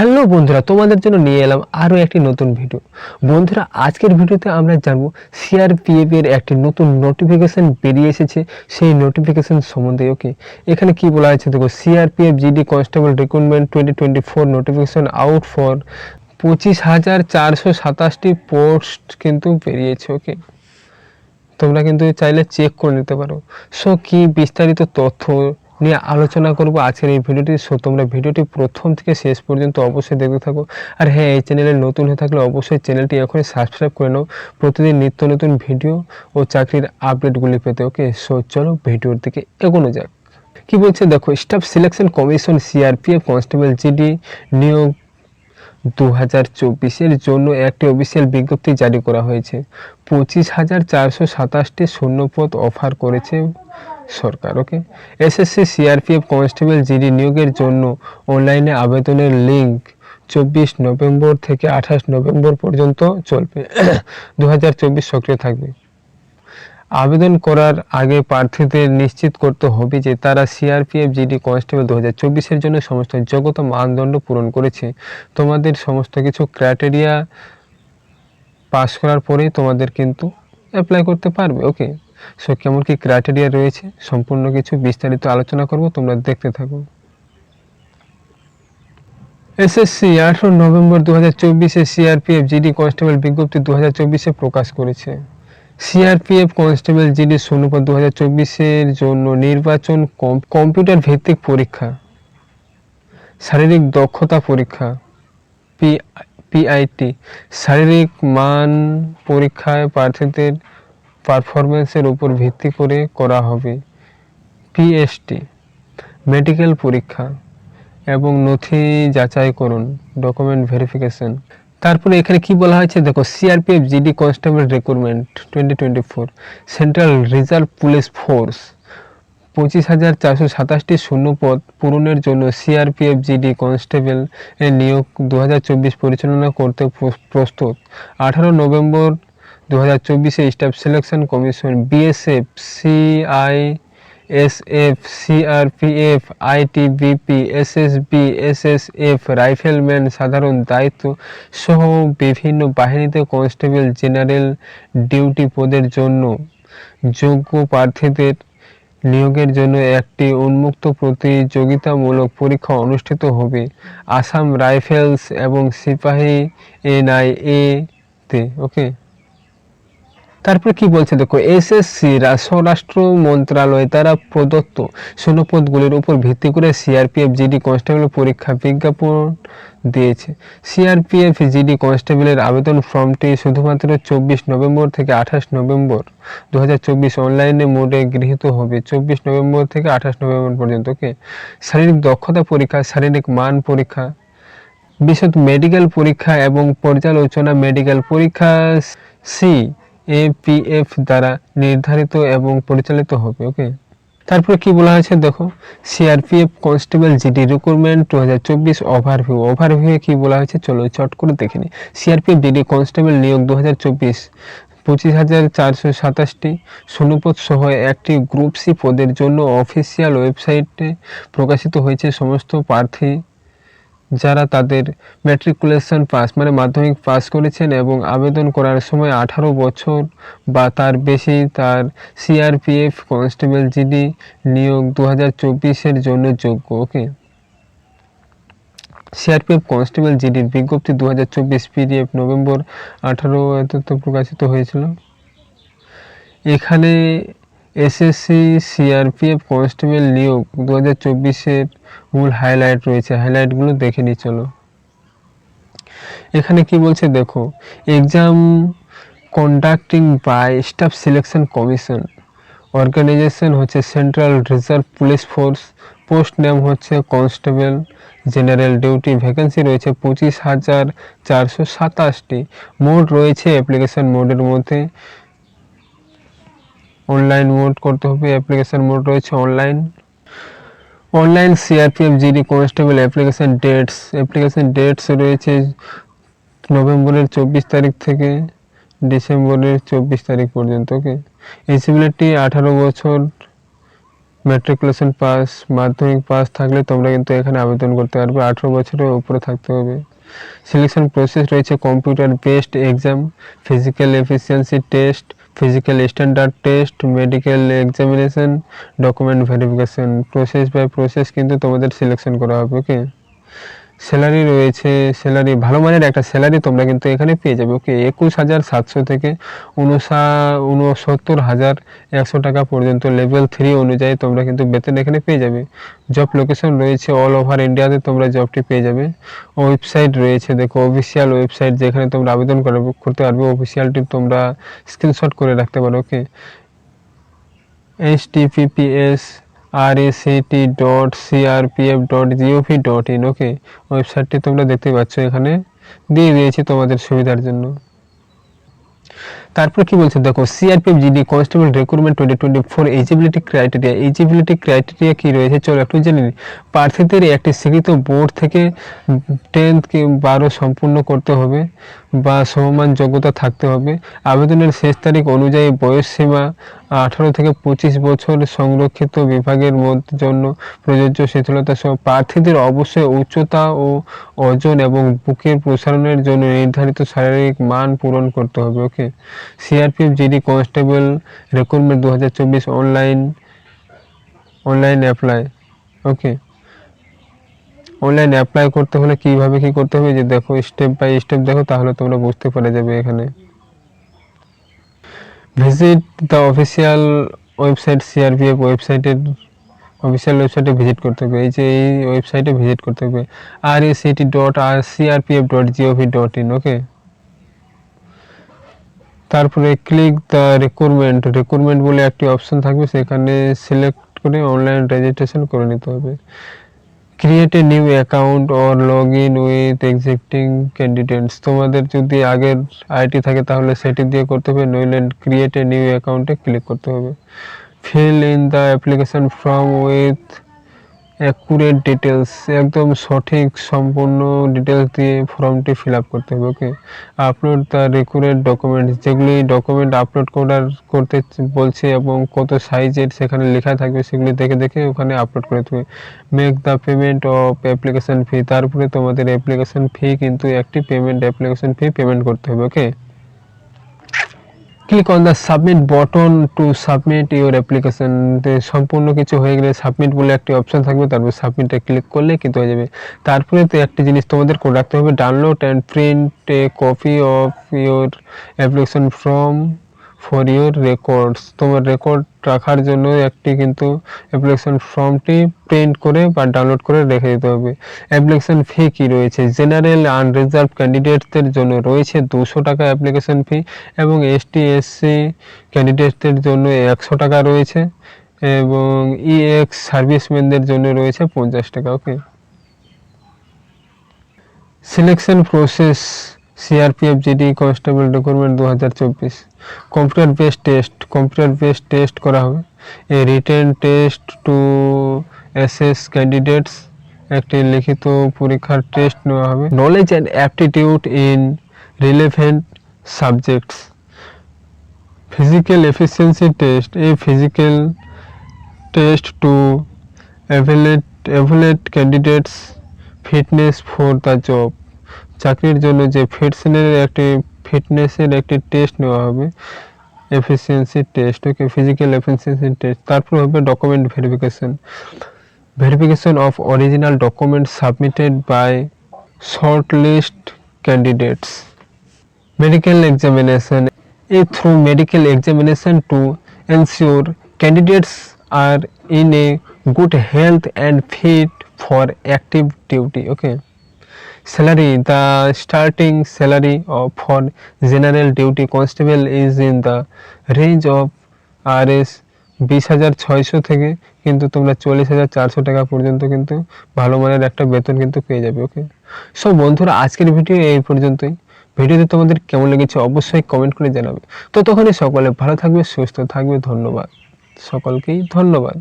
Hello বন্ধুরা, তোমাদের জন্য নিয়ে এলাম আরও একটি নতুন ভিডিও বন্ধুরা, আজকের ভিডিওতে আমরা জানব সিআরপিএফ এর একটি নতুন নোটিফিকেশন বেরিয়ে এসেছে। সেই নোটিফিকেশান সম্বন্ধে ওকে এখানে কি বলা হয়েছে? দেখো CRPF GD constable recruitment twenty twenty four notification out for পঁচিশ হাজার চারশো সাতাশটি পোস্ট কিন্তু বেরিয়েছে ওকে তোমরা কিন্তু চাইলে চেক করে নিতে পারো। সো কি বিস্তারিত তথ্য নিয়ে আলোচনা করব। আজকের এই ভিডিওটি, সো তোমরা ভিডিওটি প্রথম থেকে শেষ পর্যন্ত অবশ্যই দেখতে থাকো। আর হ্যাঁ এই চ্যানেলে নতুন হয়ে থাকলে অবশ্যই চ্যানেলটি এখনই সাবস্ক্রাইব করে নাও। প্রতিদিন নিত্য নতুন ভিডিও ও চাকরির আপডেটগুলি পেতে, ওকে? সো চলো ভিডিওর দিকে এগোনো যাক। কি বলছে? দেখো, staff selection commission CRPF constable GD নিয়োগ দু হাজার চব্বিশের জন্য একটি অফিসিয়াল বিজ্ঞপ্তি জারি করা হয়েছে। পঁচিশ হাজার চারশো সাতাশটি শূন্যপদ অফার করেছে। সরকার okay SSC CRPF constable GD নিয়োগের জন্য অনলাইনে আবেদনের লিঙ্ক চব্বিশ নভেম্বর থেকে আঠাশ নভেম্বর পর্যন্ত চলবে। দু হাজার চব্বিশ সক্রিয় থাকবে। আবেদন করার আগে প্রার্থীদের নিশ্চিত করতে হবে যে তারা সিআরপিএফ জিডি কনস্টেবল দু হাজার চব্বিশের জন্য সমস্ত যোগ্যতা মানদণ্ড পূরণ করেছে। তোমাদের সমস্ত কিছু ক্রাইটেরিয়া পাস করার পরেই তোমাদের কিন্তু অ্যাপ্লাই করতে পারবে ওকে সো কেমন কি ক্রাইটেরিয়া রয়েছে? সম্পূর্ণ কিছু বিস্তারিত আলোচনা করব, তোমরা দেখতে থাকো। এসএসসি আঠারো নভেম্বর দু হাজার চব্বিশে সিআরপিএফ জিডি কনস্টেবল বিজ্ঞপ্তি দু হাজার চব্বিশে প্রকাশ করেছে। সিআরপিএফ কনস্টেবল জিডি শূন্যপদ দু হাজার চব্বিশের জন্য নির্বাচন কম্পিউটার ভিত্তিক পরীক্ষা, শারীরিক দক্ষতা পরীক্ষা পি পিআইটি শারীরিক মান পরীক্ষায় প্রার্থীদের পারফরমেন্সের উপর ভিত্তি করে করা হবে। পিএসটি মেডিকেল পরীক্ষা এবং নথি যাচাইকরণ ডকুমেন্ট ভেরিফিকেশন তারপরে এখানে কি বলা হয়েছে? দেখো CRPF GD constable recruitment twenty twenty four central reserve police force পঁচিশ হাজার চারশো সাতাশটি শূন্যপদ পূরণের জন্য সিআরপিএফ জিডি কনস্টেবল এর নিয়োগ দু হাজার চব্বিশ পরিচালনা করতে প্রস্তুত। আঠারো নভেম্বর দু হাজার চব্বিশে staff selection commission, BSF CISF CRPF, ITBP, SSB, SSF, rifleman, সাধারণ দায়িত্ব সহ বিভিন্ন বাহিনীতে কনস্টেবল জেনারেল ডিউটি পদের জন্য যোগ্য প্রার্থীদের নিয়োগের জন্য একটি উন্মুক্ত প্রতিযোগিতামূলক পরীক্ষা অনুষ্ঠিত হবে। আসাম রাইফেলস এবং সিপাহী এনআইএ তে, ওকে? তারপর কি বলছে? দেখো এসএসসি স্বরাষ্ট্র মন্ত্রণালয় দ্বারা প্রদত্ত শূন্যপদগুলির উপর ভিত্তি করে সিআরপিএফ জিডি কনস্টেবল পরীক্ষা বিজ্ঞাপন দিয়েছে। সিআরপিএফ জিডি কনস্টেবলের আবেদন ফর্মটি শুধুমাত্র চব্বিশ নভেম্বর থেকে আঠাশ নভেম্বর দু হাজার চব্বিশ অনলাইনে মোডে গৃহীত হবে। চব্বিশ নভেম্বর থেকে আঠাশ নভেম্বর পর্যন্ত, ওকে? শারীরিক দক্ষতা পরীক্ষা, শারীরিক মান পরীক্ষা, বিশদ মেডিকেল পরীক্ষা এবং পর্যালোচনা মেডিকেল পরীক্ষা, সি এপিএফ দ্বারা নির্ধারিত এবং পরিচালিত হবে ওকে তারপরে কি বলা হয়েছে? দেখো সিআরপিএফ কনস্টেবল জিডি রিক্রুটমেন্ট দু হাজার চব্বিশ ওভারভিউ ওভারভিউ কি বলা হয়েছে? চলো চট করে দেখে নিই। সিআরপিএফ জিডি কনস্টেবল নিয়োগ দু হাজার চব্বিশ পঁচিশ হাজার চারশো সাতাশটি। শূন্যপদ সহ একটি গ্রুপ সি পদের জন্য অফিসিয়াল ওয়েবসাইটে প্রকাশিত হয়েছে সমস্ত প্রার্থী যারা তাদের ম্যাট্রিকুলেশন পাস মানে মাধ্যমিক পাস করেছেন এবং আবেদন করার সময় আঠারো বছর বা তার বেশি তার সিআরপিএফ কনস্টেবল জিডি নিয়োগ দু হাজার চব্বিশের জন্য যোগ্য ওকে সিআরপিএফ কনস্টেবল জিডির বিজ্ঞপ্তি দু হাজার চব্বিশ পিডিএফ নভেম্বর আঠারো প্রকাশিত হয়েছিল। এখানে এসএসসি সিআরপিএফ কনস্টেবল নিয়োগ দু হাজার চব্বিশের মূল হাইলাইট রয়েছে। হাইলাইটগুলো দেখে নিই, চলো। এখানে কি বলছে, দেখো exam conducting by staff selection commission organisation হচ্ছে central reserve police force post name হচ্ছে কনস্টেবল জেনারেল ডিউটি ভ্যাকেন্সি রয়েছে পঁচিশ হাজার চারশো সাতাশটি। মোড রয়েছে অ্যাপ্লিকেশন মোডের মধ্যে। অনলাইন মোড করতে হবে অ্যাপ্লিকেশন মোড রয়েছে online online CRPF GD constable application dates application dates রয়েছে নভেম্বরের চব্বিশ তারিখ থেকে ডিসেম্বরের চব্বিশ তারিখ পর্যন্ত ওকে এলিজিবিলিটি আঠারো বছর ম্যাট্রিকুলেশন পাস মাধ্যমিক পাস থাকলে তোমরা কিন্তু এখানে আবেদন করতে পারবে, আঠেরো বছরের উপরে থাকতে হবে। সিলেকশন প্রসেস রয়েছে computer based exam physical efficiency test physical standard test medical examination document verification process by process কিন্তু তোমাদের সিলেকশন করা হবে ওকে স্যালারি রয়েছে, স্যালারি, ভালো মানের একটা স্যালারি তোমরা কিন্তু এখানে পেয়ে যাবে। ওকে, একুশ হাজার সাতশো থেকে উনসা, উনসত্তর হাজার একশো টাকা পর্যন্ত লেভেল থ্রি অনুযায়ী তোমরা কিন্তু বেতন এখানে পেয়ে যাবে। জব লোকেশন রয়েছে অল ওভার ইন্ডিয়াতে তোমরা জবটি পেয়ে যাবে। ওয়েবসাইট রয়েছে, দেখো অফিসিয়াল ওয়েবসাইট যেখানে তোমরা আবেদন করতে পারবে। অফিসিয়ালটি তোমরা স্ক্রিনশট করে রাখতে পারো, okay. Https rect dot CRPF dot gov dot in okay ওয়েবসাইটটি তোমরা দেখতে পাচ্ছ এখানে। দিয়ে দিয়েছি তোমাদের সুবিধার জন্য। তারপর কি বলছে? দেখো CRPF GD constable recruitment twenty twenty four eligibility criteria eligibility criteria কি রয়েছে? চলো একটু জেনে নিই প্রার্থীদের একটি স্বীকৃত বোর্ড থেকে টেন্থ কি বারো সম্পূর্ণ করতে হবে বা সমমান যোগ্যতা থাকতে হবে। আবেদনের শেষ তারিখ অনুযায়ী বয়স সীমা আঠারো থেকে পঁচিশ বছর সংরক্ষিত বিভাগের মধ্যে জন্য প্রযোজ্য শিথিলতা সহ প্রার্থীদের অবশ্যই উচ্চতা ও ওজন এবং বুকের প্রসারণের জন্য নির্ধারিত শারীরিক মান পূরণ করতে হবে, okay? CRPF, GD, constable recruitment দু হাজার চব্বিশ, online online apply, okay? Online apply করতে হলে কীভাবে কি করতে হবে? যে দেখো, স্টেপ বাই স্টেপ দেখো, তাহলে তোমরা বুঝতে পারা যাবে এখানে। Visit the official website CRPF ওয়েবসাইটের অফিসিয়াল ওয়েবসাইটে ভিজিট করতে হবে। এই যে এই ওয়েবসাইটে ভিজিট করতে হবে। R A CT dot R CRPF dot GOV in okay ওকে তারপরে ক্লিক দ্য রিক্রুটমেন্ট রিক্রুটমেন্ট বলে একটি অপশন থাকবে, সেখানে সিলেক্ট করে অনলাইন রেজিস্ট্রেশন করে নিতে হবে। Create a new account or log in with existing candidates তোমাদের যদি আগের আইটি থাকে তাহলে সেটি দিয়ে করতে হবে, নইলে ক্রিয়েট এ নিউ অ্যাকাউন্টে ক্লিক করতে হবে। Fill in the application form with accurate details একদম সঠিক সম্পূর্ণ ডিটেলস দিয়ে ফর্মটি ফিল আপ করতে হবে okay upload the required documents যেগুলি ডকুমেন্ট আপলোড করার, করতে বলছে এবং কত সাইজের সেখানে লেখা থাকবে, সেগুলি দেখে দেখে ওখানে আপলোড করে দেবে। Make the payment of application fee তারপরে তোমাদের অ্যাপ্লিকেশন ফি কিন্তু একটি পেমেন্ট অ্যাপ্লিকেশন ফি পেমেন্ট করতে হবে okay click on the submit button to submit your application সম্পূর্ণ কিছু হয়ে গেলে সাবমিট বলে একটি অপশন থাকবে, তারপর সাবমিটে ক্লিক করলে কিন্তু হয়ে যাবে। তারপরে তো একটি জিনিস তোমাদের করে রাখতে হবে download and print a copy of your application from for your records তোমার রেকর্ড রাখার জন্য একটি কিন্তু অ্যাপ্লিকেশন ফর্মটি প্রিন্ট করে বা ডাউনলোড করে রেখে দিতে হবে। অ্যাপ্লিকেশন ফি কি রয়েছে? জেনারেল আনরিজার্ভ ক্যান্ডিডেটসদের জন্য রয়েছে দুশো টাকা অ্যাপ্লিকেশন ফি এবং এসটি এসসি ক্যান্ডিডেটসদের জন্য একশো টাকা রয়েছে এবং ইএক্স সার্ভিসম্যানদের জন্য রয়েছে পঞ্চাশ টাকা okay selection process CRPF GD constable recruitment দু হাজার চব্বিশ। Computer base test computer base test করা হবে। A written test to assess candidates একটি লিখিত পরীক্ষার টেস্ট নেওয়া হবে। Knowledge and aptitude in relevant subjects physical efficiency test এই physical test to evaluate evaluate candidates fitness for the job চাকরির জন্য যে ফিটনেসের একটি ফিটনেসের একটি টেস্ট নেওয়া হবে efficiency test okay physical efficiency test তারপর হবে document verification verification of original document submitted by short list candidates medical examination a through medical examination to ensure candidates are in a good health and fit for active duty okay salary, the starting salary of, for general duty constable is in the range of rs বিশ হাজার ছয়শো থেকে কিন্তু তোমরা চল্লিশ হাজার চারশো টাকা পর্যন্ত কিন্তু ভালো মানের একটা বেতন কিন্তু পেয়ে যাবে ওকে সো বন্ধুরা, আজকের ভিডিও এই পর্যন্তই। ভিডিওতে তোমাদের কেমন লেগেছে অবশ্যই কমেন্ট করে জানাবে। ততক্ষণে সকলে ভালো থাকবে, সুস্থ থাকবে, ধন্যবাদ। সকলকেই ধন্যবাদ।